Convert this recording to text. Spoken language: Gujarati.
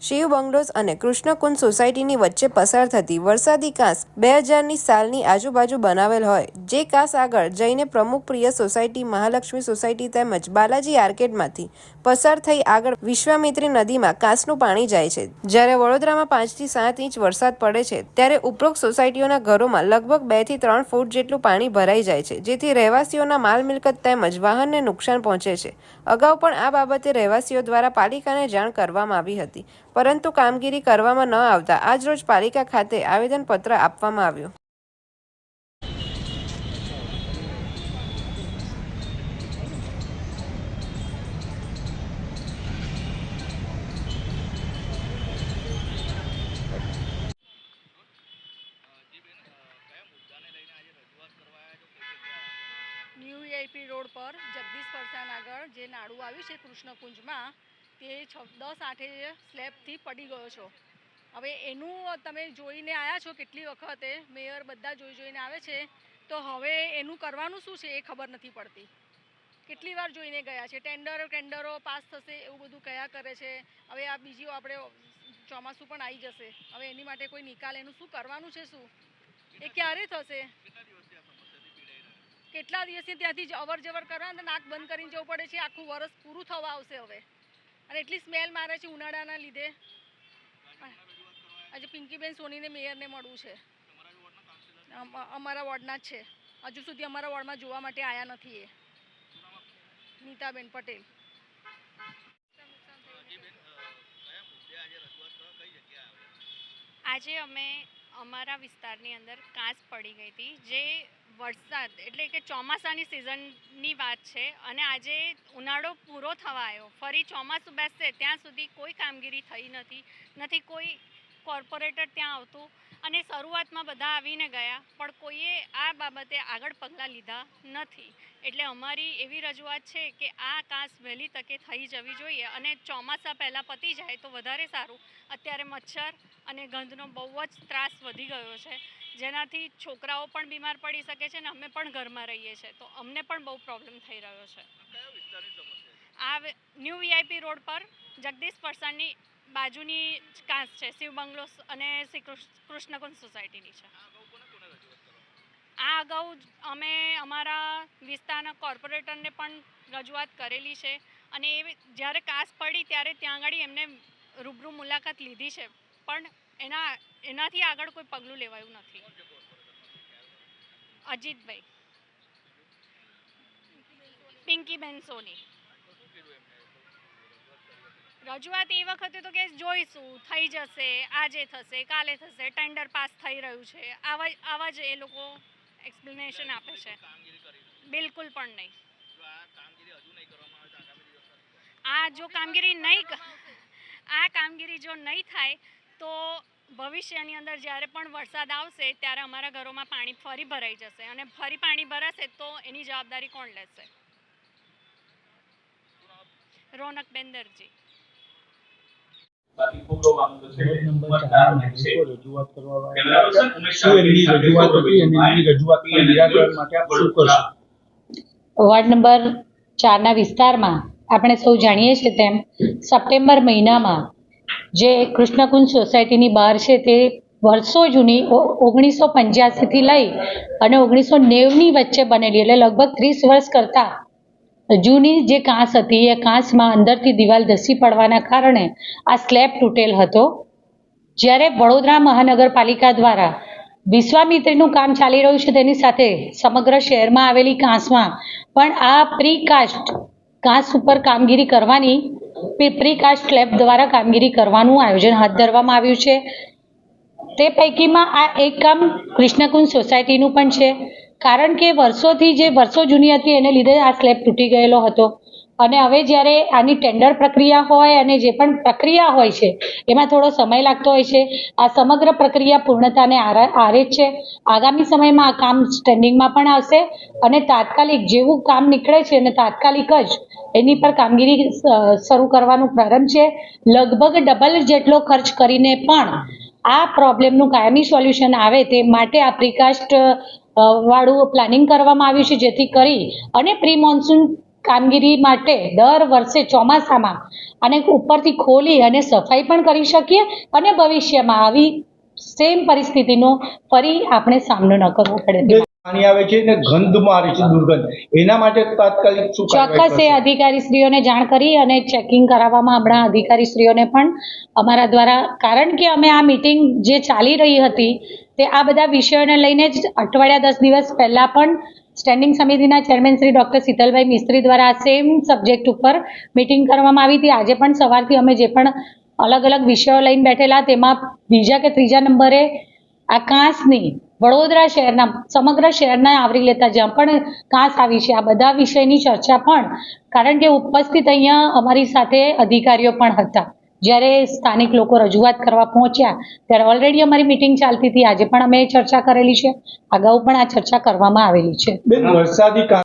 શિવ બંગલોઝ અને કૃષ્ણકુંજ સોસાયટીની વચ્ચે પસાર થતી વરસાદી કાંસ બે હજારની સાલની આજુબાજુ બનાવેલ હોય. જે કાંસ આગળ જઈને પ્રમુખ પ્રિય સોસાયટી મહાલક્ષ્મી સોસાયટી તેમજ બાલાજી આર્કેડમાંથી પસાર થઈ આગળ વિશ્વામિત્રી નદીમાં કાંસનું પાણી જાય છે. જ્યારે વડોદરામાં પાંચથી સાત ઇંચ વરસાદ પડે છે, ત્યારે ઉપરોક્ત સોસાયટીઓના ઘરોમાં લગભગ બેથી ત્રણ ફૂટ જેટલું પાણી ભરાઈ જાય છે, જેથી રહેવાસીઓના માલ મિલકત તેમજ વાહનને નુકસાન પહોંચે છે. અગાઉ પણ આ બાબતે રહેવાસીઓ દ્વારા પાલિકાને જાણ કરવામાં આવી હતી. પરંતુ કામગીરી કરવામાં ન આવતા આજરોજ પાલિકા ખાતે આવેદનપત્ર આપવામાં આવ્યું. ન્યૂ વીઆઈપી રોડ પર જગદીશ પરસાન આગળ જે નાડું આવ્યું છે કૃષ્ણકુંજમાં તે છ દસ આઠે સ્લેબથી પડી ગયો છો. હવે એનું તમે જોઈને આવ્યા છો કેટલી વખતે? મેયર બધા જોઈ જોઈને આવે છે. તો હવે એનું કરવાનું શું છે એ ખબર નથી પડતી. કેટલી વાર જોઈને ગયા છે? ટેન્ડર ટેન્ડરો પાસ થશે એવું બધું કયા કરે છે? હવે આ બીજી આપણે ચોમાસું પણ આવી જશે. હવે એની માટે કોઈ નિકાલ એનું શું કરવાનું છે શું? એ ક્યારે થશે? કેટલા દિવસથી ત્યાંથી અવર જવર કરવા નાક બંધ કરીને જવું પડે છે? આખું વરસ પૂરું થવા આવશે હવે. અને એટલી સ્મેલ મારે છે ઉનાળાના લીધે. આજે પિંકીબેન સોનીને મેયરને મળવું છે. અમારા વોર્ડના જ છે. હજુ સુધી અમારા વોર્ડમાં જોવા માટે આવ્યા નથી એ. નીતાબેન પટેલ. આજે અમે અમારા વિસ્તારની અંદર કાંસ પડી ગઈ હતી. જે વરસાદ એટલે કે ચોમાસાની સિઝનની વાત છે અને આજે ઉનાળો પૂરો થવા આવ્યો ફરી ચોમાસું બેસશે, ત્યાં સુધી કોઈ કામગીરી થઈ નથી. નથી કોઈ કોર્પોરેટર ત્યાં આવતું. અને શરૂઆતમાં બધા આવીને ગયા, પણ કોઈએ આ બાબતે આગળ પગલાં લીધા નથી. એટલે અમારી એવી રજૂઆત છે કે આ કાંસ વહેલી તકે થઈ જવી જોઈએ અને ચોમાસા પહેલાં પતી જાય તો વધારે સારું. અત્યારે મચ્છર અને ગંધનો બહુ જ ત્રાસ વધી ગયો છે. જેનાથી છોકરાઓ પણ બીમાર પડી શકે છે ને અમે પણ ઘરમાં રહીએ છીએ. તો અમને પણ બહુ પ્રોબ્લેમ થઈ રહ્યો છે. આ ન્યૂ વીઆઈપી રોડ પર જગદીશ પરસાણની બાજુની જ કાંસ છે શિવ બંગલોસ અને શ્રી કૃષ્ણ કૃષ્ણકુંજ સોસાયટીની છે. આ અગાઉ અમે અમારા વિસ્તારના કોર્પોરેટરને પણ રજૂઆત કરેલી છે અને એ જ્યારે કાસ પડી ત્યારે ત્યાં આગળ એમને રૂબરૂ મુલાકાત લીધી છે. પણ એના, એનાથી આગળ કોઈ પગલું લેવાયું નથી. અજીતભાઈ. પિંકીબેન સોની. રજૂઆત એ વખતે તો કે જોઈશું, થઈ જશે, આજે થશે, કાલે થશે ટેન્ડર પાસ થઈ રહ્યું છે. આવા આવા જ એ લોકો એક્સપ્લેનેશન આપે છે. બિલકુલ પણ નહીં. આ જો કામગીરી નહીં આ કામગીરી જો નહીં થાય તો ભવિષ્યની અંદર જ્યારે પણ વરસાદ આવશે ત્યારે અમારા ઘરોમાં પાણી ફરી ભરાઈ જશે અને ફરી પાણી ભરાશે તો એની જવાબદારી કોણ લેશે? રોનક બેન્દરજી વોર્ડ નંબર ચારના વિસ્તારમાં આપણે સૌ જાણીએ છીએ તેમ સપ્ટેમ્બર મહિનામાં જે કૃષ્ણકુંજ સોસાયટીની બહાર છે તે વર્ષો જૂની ઓગણીસો પંચ્યાસીથી લઈ અને ઓગણીસો નેવની વચ્ચે બનેલી, એટલે લગભગ ત્રીસ વર્ષ કરતાં જૂની જે કાંસ હતી, એ કાંસમાં અંદરથી દિવાલ ધસી પડવાના કારણે આ સ્લેબ તૂટેલ હતો. જ્યારે વડોદરા મહાનગરપાલિકા દ્વારા વિશ્વામિત્રીનું કામ ચાલી રહ્યું છે તેની સાથે સમગ્ર શહેરમાં આવેલી કાંસમાં પણ આ પ્રીકાસ્ટ કાંસ ઉપર કામગીરી કરવાની પ્રીકાસ્ટ સ્લેબ દ્વારા કામગીરી કરવાનું આયોજન હાથ ધરવામાં આવ્યું છે. તે પૈકીમાં આ એક કામ કૃષ્ણકુંજ સોસાયટીનું પણ છે. કારણ કે વર્ષોથી જે, વર્ષો જૂની હતી, એને લીધે આ સ્લેબ તૂટી ગયેલો હતો. અને હવે જ્યારે આની ટેન્ડર પ્રક્રિયા હોય અને જે પણ પ્રક્રિયા હોય છે, એમાં થોડો સમય લાગતો હોય છે. આ સમગ્ર પ્રક્રિયા પૂર્ણતાને આરા- છે. આગામી સમયમાં આ કામ સ્ટેન્ડિંગમાં પણ આવશે અને તાત્કાલિક જેવું કામ નીકળે છે અને તાત્કાલિક જ એની પર કામગીરી શરૂ કરવાનું પ્રારંભ છે. લગભગ ડબલ જેટલો ખર્ચ કરીને પણ આ પ્રોબ્લેમનું કાયમી સોલ્યુશન આવે તે માટે આ પ્રિકાસ્ટ વાળું પ્લાનિંગ કરવામાં આવ્યું છે જેથી કરી અને પ્રી મોન્સૂન કામગીરી માટે દર વર્ષે ચોમાસામાં અને ઉપરથી ખોલી અને સફાઈ પણ કરી શકીએ અને ભવિષ્યમાં આવી સેમ પરિસ્થિતિનો ફરી આપણે સામનો ન કરવો પડે. પાણી આવે છે ને ગંધ મારે છે દુર્ગંધ. એના માટે તાત્કાલિક શું ચોક્કસ એ અધિકારી શ્રીઓને જાણ કરી અને ચેકિંગ કરાવવામાં હમણાં અધિકારીશ્રીઓને પણ અમારા દ્વારા કારણ કે અમે આ મિટિંગ જે ચાલી રહી હતી તે આ બધા વિષયોને લઈને જ અઠવાડિયા દસ દિવસ પહેલાં પણ સ્ટેન્ડિંગ સમિતિના ચેરમેન શ્રી ડૉક્ટર શીતલભાઈ મિસ્ત્રી દ્વારા આ સેમ સબ્જેક્ટ ઉપર મિટિંગ કરવામાં આવી હતી. આજે પણ સવારથી અમે જે પણ અલગ અલગ વિષયો લઈને બેઠેલા, તેમાં બીજા કે ત્રીજા નંબરે આ કાંસની વડોદરા શહેરના, સમગ્ર શહેરના આવરી લેતા જ્યાં પણ કાંસ આવી છે, આ બધા વિષયની ચર્ચા પણ, કારણ કે ઉપસ્થિત અહીંયા અમારી સાથે અધિકારીઓ પણ હતા. જ્યારે સ્થાનિક લોકો રજૂઆત કરવા પહોંચ્યા, ત્યારે ઓલરેડી અમારી મિટિંગ ચાલતી હતી. આજે પણ અમે ચર્ચા કરેલી છે. અગાઉ પણ આ ચર્ચા કરવામાં આવેલી છે. વરસાદી